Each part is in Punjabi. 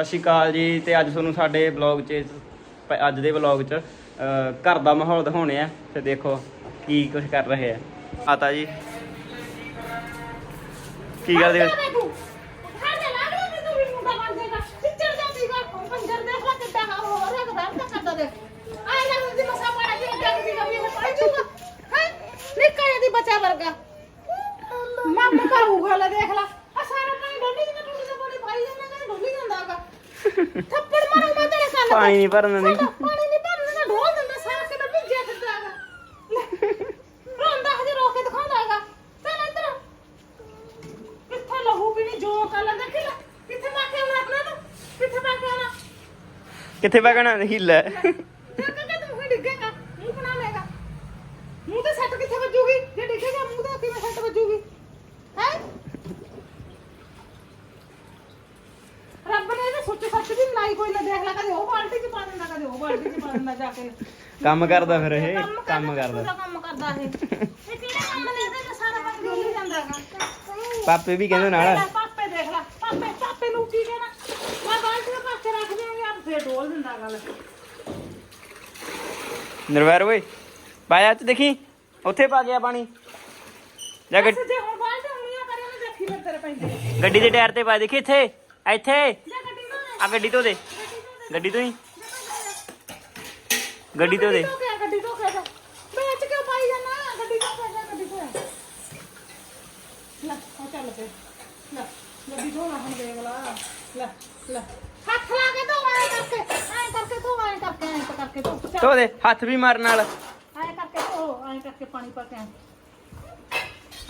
ਸਤਿ ਸ਼੍ਰੀ ਅਕਾਲ ਜੀ ਤੇ ਅੱਜ ਤੁਹਾਨੂੰ ਸਾਡੇ ਵਲੌਗ 'ਚ ਪ- ਅੱਜ ਦੇ ਵਲੌਗ 'ਚ ਅਹ, ਘਰ ਦਾ ਮਾਹੌਲ ਦਿਖਾਉਣੇ ਆ ਤੇ ਦੇਖੋ ਕੀ ਕੁਝ ਕਰ ਰਹੇ ਆ ਆਤਾ ਜੀ ਕੀ ਕਰਦੇ ਹੋ? ਬੱਚਾ ਵਰਗਾ ਮੰਮ ਕਰੂਗਾ ਲੈ ਦੇਖ ਲਾ ਆ ਸਾਰਾ ਪਾਣੀ ਡੋਲੀ ਦੀ ਟੁੱਟੀ ਦਾ ਪਾਣੀ ਭਾਈ ਜਾਂਦਾ ਕਿ ਡੋਲੀ ਜਾਂਦਾਗਾ ਥੱਪੜ ਮਾਰੂ ਮੈਂ ਤੇਰੇ ਕੱਲ ਪਾਣੀ ਨਹੀਂ ਭਰਨ ਪਾਣੀ ਨਹੀਂ ਭਰਨ ਦਾ ਢੋਲ ਦਿੰਦਾ ਸਾਰਾ ਕਿਤੇ ਭਿੱਜਿਆ ਫਿਰਦਾਗਾ ਰੋਂਦਾ ਹਜੇ ਰੋ ਕੇ ਦਿਖਾਉਂਦਾਗਾ ਚੱਲ ਇੱਧਰ। ਕਿੱਥੇ ਲਹੂ ਵੀ ਨਹੀਂ ਜੋ ਕੱਲ ਦੇਖੀ ਲੈ ਕਿੱਥੇ ਪਾ ਕੇ ਆਉਣਾ ਆਪਣਾ ਤੂੰ? ਕਿੱਥੇ ਪਾ ਕੇ ਆਉਣਾ? ਕਿੱਥੇ ਵਗਣਾ ਹਿੱਲ ਹੈ। ਦੇਖ ਕੇ ਤੂੰ ਹੀ ਡਿੱਗੇਗਾ ਮੂੰਹ ਬਣਾ ਲੇਗਾ ਮੂੰਹ ਤੇ ਸੱਟ ਕਿੱਥੇ ਵੱਜੂਗੀ ਜੇ ਡਿੱਗੇਗਾ ਮੂੰਹ ਤੇ ਕਿਵੇਂ ਸੱਟ ਵੱਜੂਗੀ ਹੈ ਰੱਬ ਨੇ ਇਹਦੇ ਸੁੱਚ ਲਾਈ ਕੋਈ ਨਾ ਦੇਖ ਲੈ ਕਦੇ ਉਹ ਬਾਲਟੀ ਚ ਪਾ ਦਿੰਦਾ ਕਦੇ ਉਹ ਬਾਲਟੀ ਚ ਪਾ ਦਿੰਦਾ ਜਾ ਕੇ। ਕੰਮ ਕਰਦਾ ਫਿਰ ਇਹ ਕੰਮ ਕਰਦਾ ਕੰਮ ਕਰਦਾ। ਇਹ। ਇਹ ਕਿਹੜਾ ਕੰਮ ਨੇ ਇਹਦੇ ਤੇ ਸਾਰਾ ਕੰਮ ਡੋਲੀ ਜਾਂਦਾਗਾ ਪਾਪੇ ਵੀ ਕਹਿੰਦੇ ਨਾਲ। ਪਾਪੇ ਦੇਖ ਲੈ ਪਾਪੇ ਪਾਪੇ ਨੂੰ ਕੀ ਕਹਿਣਾ? ਮੈਂ ਬਾਲਟੀ ਦੇ ਪਾਸੇ ਰੱਖ ਦਿਆਂਗੀ ਆਪ ਫੇਰ ਡੋਲ ਦਿੰਦਾ ਗੱਲ। ਨਿਰਵੈਰ ਓਏ ਪਾਇਆ ਚ ਦੇਖੀ ਉੱਥੇ ਪਾ ਗਿਆ ਪਾਣੀ। ਜਾ ਗੱਡ- ਦੇ ਟਾਇਰ ਤੇ ਪਾ ਦੇਖੀ ਇੱਥੇ ਇੱਥੇ। ਆ ਗੱਡੀ ਤੋਂ ਦੇ ਗੱਡੀ ਤੋਂ ਹੀ ਗੱਡੀ ਤੋਂ ਦੇ ਤੋਂ ਕਿਆ ਗੱਡੀ ਤੋਂ ਕਿਆ ਵੇਚ ਕੇ ਪਾਈ ਜਾਣਾ ਗੱਡੀ ਤੋਂ ਕਿਆ ਜਾ ਗੱਡੀ ਤੋਂ ਲੈ ਆ ਚੱਲ ਪੇ ਲੈ ਗੱਡੀ ਤੋਂ ਨਾ ਹੁਣ ਦੇਖ ਲਾ ਲੈ ਲੈ ਹੱਥ ਲਾ ਕੇ ਧੋ ਐ ਕਰਕੇ ਐ ਕਰਕੇ ਧੋ ਐ ਕਰਕੇ ਐ ਕਰਕੇ ਧੋ ਚੱਲ। ਧੋ ਦੇ ਹੱਥ ਵੀ ਮਾਰ ਨਾਲ ਐ ਕਰਕੇ ਧੋ ਐ ਕਰਕੇ ਪਾਣੀ ਪਾ ਕੇ ਐ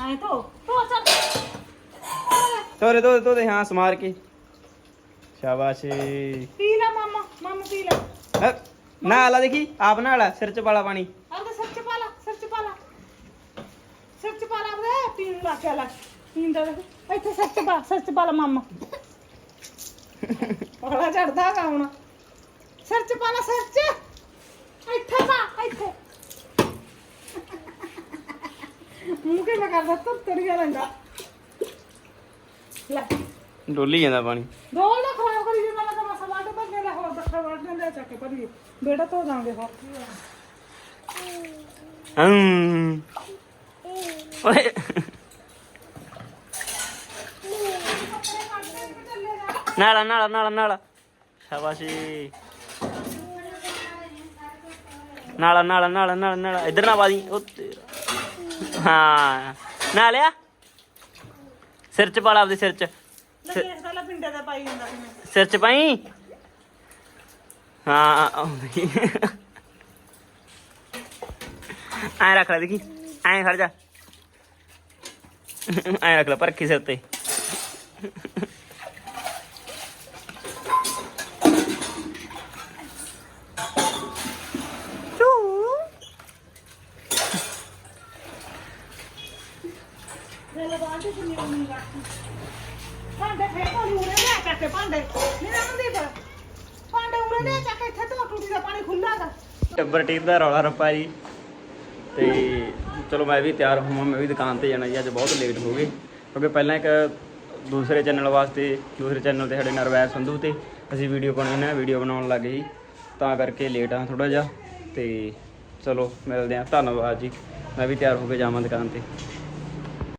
ਐ ਧੋ ਧੋ ਚੱਲ ਧੋਰੇ ਧੋ ਧੋ ਦੇ ਹਾਂ ਸਮਾਰ ਕੇ ਸ਼ਾਬਾਸ਼। ਪੀ ਲੈ ਮਾਮਾ ਮਾਮਾ ਪੀ ਲੈ। ਅ, ਨਾਲ ਆ ਦੇਖੀ ਆਪ ਨਾਲ ਆ, ਸਿਰ ਚ ਪਾਲਾ ਪਾਣੀ। ਆਪਦੇ ਸਿਰ ਚ ਪਾ ਲਾ ਸਿਰ ਚ ਪਾ ਲਾ। ਸਿਰ ਚ ਪਾ ਲਾ ਆਪਦੇ ਪੀਣ ਲੱਗ ਗਿਆ ਲੈ। ਪੀਣ ਦਾ ਦੇਖ। ਇੱਥੇ ਸਿਰ ਚ ਪਾ ਸਿਰ ਚ ਪਾ ਲਾ ਮਾਮਾ। ਪਗਲਾ ਚੜਦਾ ਹੈਗਾ ਹੁਣ। ਸਿਰ ਚ ਪਾ ਲਾ ਸਿਰ ਚ। ਇੱਥੇ ਪਾ ਇੱਥੇ। ਮੂੰਹ ਕਿਵੇਂ ਕਰਦਾ ਤੂੰ ਤੜੀਆ ਲੈਂਦਾ ਲੈ। ਡੋਲੀ ਜਾਂਦਾ ਪਾਣੀ। ਦੋਲ ਨਾ ਖਰਾਬ ਕਰੀ ਜਿੰਨਾ ਮੈਂ ਤਾਂ ਮਸਾ ਵਾਟ ਲੈ ਦੱਖਾ ਵਾਟ ਲੈ ਚੱਕ ਕੇ ਭਰੀ ਬੇੜਾ ਧੋ ਜਾਾਂਗੇ ਹੋਰ ਕੀ ਹੋਇਆ। ਹਮ। ਓਏ। ਨਾਲਾ ਨਾਲਾ ਨਾਲਾ ਨਾਲਾ। ਸ਼ਾਬਾਸ਼। ਨਾਲਾ ਨਾਲਾ ਨਾਲਾ ਨਾਲਾ ਨਾਲਾ। ਇਧਰ ਨਾ ਬਾਦੀ ਉਹ ਤੇਰਾ ਹਾਂ। ਨਾ ਲਿਆ। ਸਿਰ ਚ ਪਾਲਾ ਆਪਦੇ ਸਿਰ ਚ। ਲੈ ਦੇਖਦਾ ਲੈ ਪਿੰਡੇ ਦਾ ਪਾਈ ਜਾਂਦਾ ਕਿਵੇਂ ਸਿਰ ਚ ਪਾਈ? ਹਾਂ ਆਉਂਦੀ। ਐ ਰੱਖ ਲੈ ਦੇਖੀ ਐ ਖੜ ਜਾ। ਐ ਰੱਖ ਲੈ ਪਰਖੀ ਸਿਰ ਤੇ। ਭਾਂਡੇ ਫੇਰ ਤੋਂ ਉਰੇ ਲੈ ਕੇ ਭਾਂਡੇ। ਨਹੀਂ ਆਉਂਦੀ ਪਰ ਭਾਂਡੇ ਚੱਕ ਇੱਥੇ ਧੋ ਟੂਟੀ ਦਾ ਪਾਣੀ ਖੁੱਲਾ ਦਾ ਟੱਬਰ ਟੀਪ ਦਾ ਰੌਲਾ ਰੱਪਾ ਜੀ। ਤੇ ਚਲੋ ਮੈਂ ਵੀ ਤਿਆਰ ਹੋਵਾਂ, ਮੈਂ ਵੀ ਦੁਕਾਨ ਤੇ ਜਾਣਾ ਜੀ, ਅੱਜ ਬਹੁਤ ਲੇਟ ਹੋ ਗਏ। ਕਿਉਂਕਿ ਪਹਿਲਾਂ ਇੱਕ ਦੂਸਰੇ ਚੈਨਲ ਵਾਸਤੇ, ਦੂਸਰੇ ਚੈਨਲ ਤੇ ਸਾਡੇ ਨਰਵੈਰ ਸੰਧੂ ਤੇ ਅਸੀਂ ਵੀਡੀਓ ਬਣਾਉਣੀ ਨਾ ਵੀਡੀਓ ਬਣਾਉਣ ਲੱਗ ਗਈ ਤਾਂ ਕਰਕੇ ਲੇਟ ਆ ਥੋੜਾ ਜਿਹਾ। ਤੇ ਚਲੋ ਮਿਲਦੇ ਆ ਧੰਨਵਾਦ ਜੀ। ਮੈਂ ਵੀ ਤਿਆਰ ਹੋ ਕੇ ਜਾਵਾਂ ਦੁਕਾਨ ਤੇ।